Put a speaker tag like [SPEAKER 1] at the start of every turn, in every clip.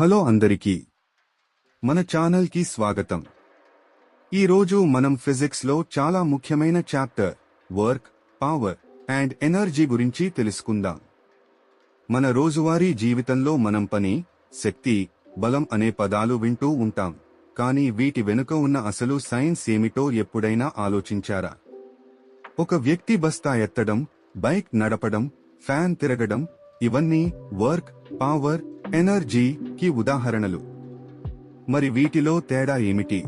[SPEAKER 1] Hello అందరికీ. మన ఛానల్కి స్వాగతం. ఈరోజు మనం ఫిజిక్స్లో చాలా ముఖ్యమైన chapter work power and energy గురించి తెలుసుకుందాం. మన రోజువారీ జీవితంలో మనం పని శక్తి బలం అనే పదాలు వింటూ ఉంటాం. కానీ వీటి వెనుక ఉన్న అసలు సైన్స్ ఏమిటో ఎప్పుడైనా ఆలోచించారా? ఒక వ్యక్తి బస్తా ఎత్తడం బైక్ నడపడం ఫ్యాన్ తిరగడం ఇవన్నీ వర్క్ పవర్ ఎనర్జీ కి ఉదాహరణలు. మరి వీటిలో తేడా ఏమిటి?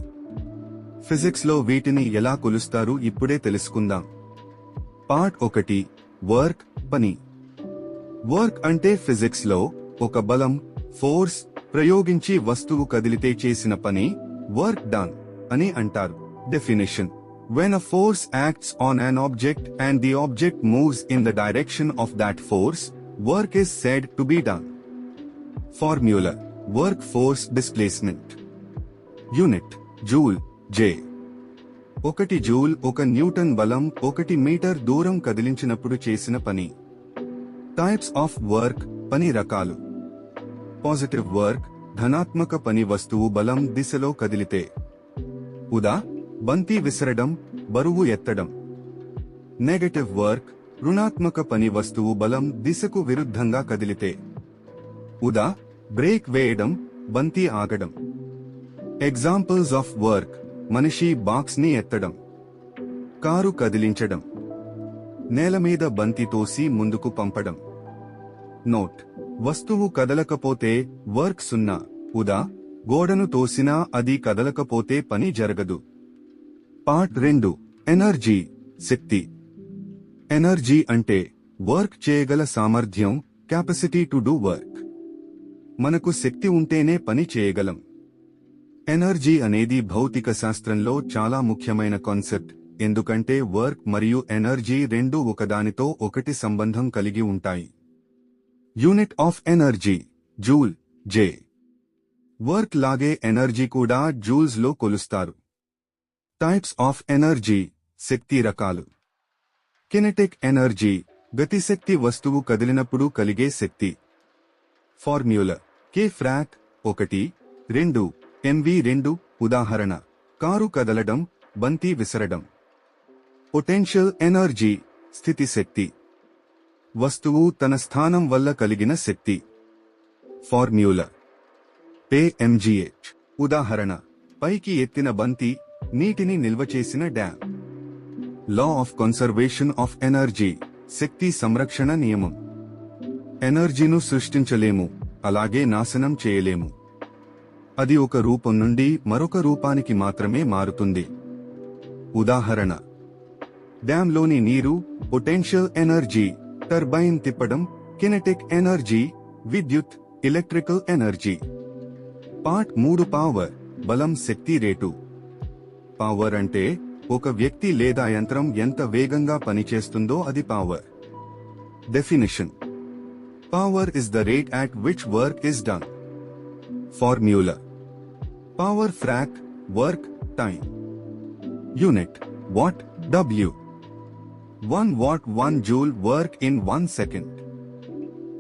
[SPEAKER 1] ఫిజిక్స్లో వీటిని ఎలా కొలుస్తారు ఇప్పుడే తెలుసుకుందాం. పార్ట్ ఒకటి వర్క్ పని. వర్క్ అంటే ఫిజిక్స్లో ఒక బలం ఫోర్స్ ప్రయోగించి వస్తువు కదిలితే చేసిన పని వర్క్ డన్ అని అంటారు. Definition when a force acts on an object and the object moves in the direction of that force work is said to be done Formula. Work force displacement. Unit joule J ఒకటి joule ఒక Newton బలం ఒకటి metre దూరం కదిలించినప్పుడు చేసిన పని. Types of work పని రకాలు. Positive work ధనాత్మక పని వస్తువు బలం దిశలో కదిలితే. ఉదా బంతి విసరడం బరువు ఎత్తడం. నెగటివ్ వర్క్ రుణాత్మక పని వస్తువు బలం దిశకు విరుద్ధంగా కదిలితే. ఉదా బ్రేక్ వేయడం బంతి ఆగడం. ఎగ్జాంపుల్స్ ఆఫ్ వర్క్ మనిషి బాక్స్ని ఎత్తడం. కారు కదిలించడం. నేల మీద బంతి తోసి ముందుకు పంపడం. నోట్ వస్తువు కదలకపోతే వర్క్ సున్నా ఉదా గోడను తోసినా అది కదలకపోతే పని జరగదు. పార్ట్ రెండు ఎనర్జీ శక్తి. ఎనర్జీ అంటే వర్క్ చేయగల సామర్థ్యం కెపాసిటీ టు డూ వర్క్ మనకు శక్తి ఉంటేనే పని చేయగలం. ఎనర్జీ అనేది భౌతిక శాస్త్రంలో చాలా ముఖ్యమైన కాన్సెప్ట్. ఎందుకంటే వర్క్ మరియు ఎనర్జీ రెండు ఒకదానితో ఒకటి సంబంధం కలిగి ఉంటాయి. Unit of energy joule J work లాగే ఎనర్జీ కూడా జూల్స్లో కొలుస్తారు. టైప్స్ ఆఫ్ ఎనర్జీ శక్తి రకాలు. కినెటిక్ ఎనర్జీ గతిశక్తి వస్తువు కదిలినప్పుడు కలిగే శక్తి. ఫార్మ్యూలా కే ఫ్రాక్ ఒకటి రెండు ఎంవి రెండు ఉదాహరణ. కారు కదలడం బంతి విసరడం. పొటెన్షియల్ ఎనర్జీ స్థితి శక్తి. వస్తువు తన స్థానం వల్ల కలిగిన శక్తి. ఫార్మ్యూలా. పే ఎంజీహెచ్ ఉదాహరణ. పైకి ఎత్తిన బంతి నీటిని నిల్వ చేసిన dam. Law of conservation of energy శక్తి సంరక్షణ నియమం. ఎనర్జీను సృష్టించలేము. అలాగే నాశనం చేయలేము. అది ఒక రూపం నుండి మరొక రూపానికి మాత్రమే మారుతుంది. ఉదాహరణ. డ్యాంలోని నీరు పొటెన్షియల్ ఎనర్జీ టర్బైన్ తిప్పడం కినెటిక్ ఎనర్జీ విద్యుత్ ఎలక్ట్రికల్ ఎనర్జీ. పార్ట్ మూడు పావర్ బలం శక్తి రేటు. పావర్ అంటే ఒక వ్యక్తి లేదా యంత్రం ఎంత వేగంగా పనిచేస్తుందో అది power. Definition. Power is the rate at which work is done Formula. Power frac work time. Unit watt W one watt one Joule work in one second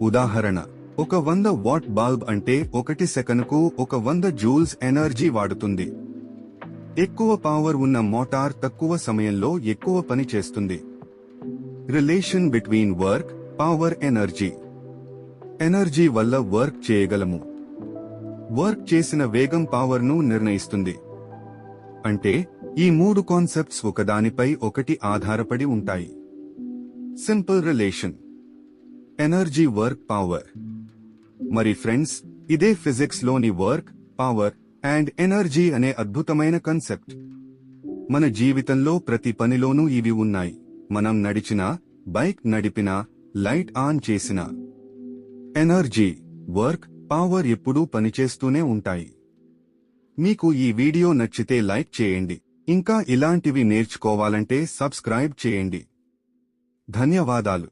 [SPEAKER 1] ఉదాహరణ ఒక వంద వాట్ బల్బ్ అంటే ఒకటి సెకనుకు ఒక వంద జూల్స్ ఎనర్జీ వాడుతుంది. ఎక్కువ పవర్ ఉన్న మోటార్ తక్కువ సమయంలో ఎక్కువ పని చేస్తుంది. Relation between work power energy energy వల్ల వర్క్ చేయగలము. వర్క్ చేసిన వేగం పవర్ను నిర్ణయిస్తుంది. అంటే ఈ మూడు కాన్సెప్ట్స్ ఒకదానిపై ఒకటి ఆధారపడి ఉంటాయి. Simple relation. Energy work power. మరి ఫ్రెండ్స్ ఇదే ఫిజిక్స్లోని వర్క్ పవర్ అండ్ ఎనర్జీ అనే అద్భుతమైన కన్సెప్ట్. మన జీవితంలో ప్రతి పనిలోనూ ఇవి ఉన్నాయి. మనం నడిచినా బైక్ నడిపినా లైట్ ఆన్ చేసినా. ఎనర్జీ వర్క్ పవర్ ఎప్పుడూ పనిచేస్తూనే ఉంటాయి. మీకు ఈ వీడియో నచ్చితే లైక్ చేయండి. ఇంకా ఇలాంటివి నేర్చుకోవాలంటే సబ్స్క్రైబ్ చేయండి. ధన్యవాదాలు.